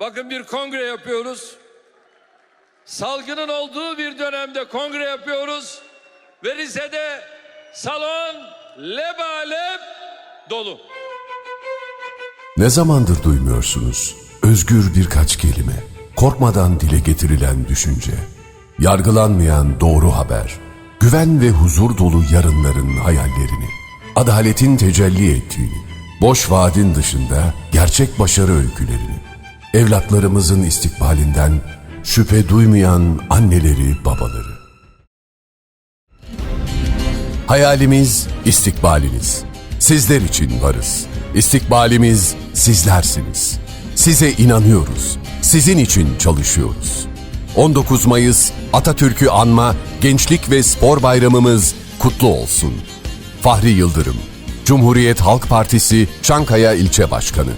Bakın bir kongre yapıyoruz. Salgının olduğu bir dönemde kongre yapıyoruz. Ve Rize'de salon lebalep dolu. Ne zamandır duymuyorsunuz? Özgür birkaç kelime, korkmadan dile getirilen düşünce, yargılanmayan doğru haber, güven ve huzur dolu yarınların hayallerini, adaletin tecelli ettiğini, boş vaadin dışında gerçek başarı öykülerini, evlatlarımızın istikbalinden şüphe duymayan anneleri, babaları. Hayalimiz istikbaliniz. Sizler için varız. İstikbalimiz sizlersiniz. Size inanıyoruz. Sizin için çalışıyoruz. 19 Mayıs Atatürk'ü anma Gençlik ve Spor Bayramımız kutlu olsun. Fahri Yıldırım, Cumhuriyet Halk Partisi Çankaya İlçe Başkanı.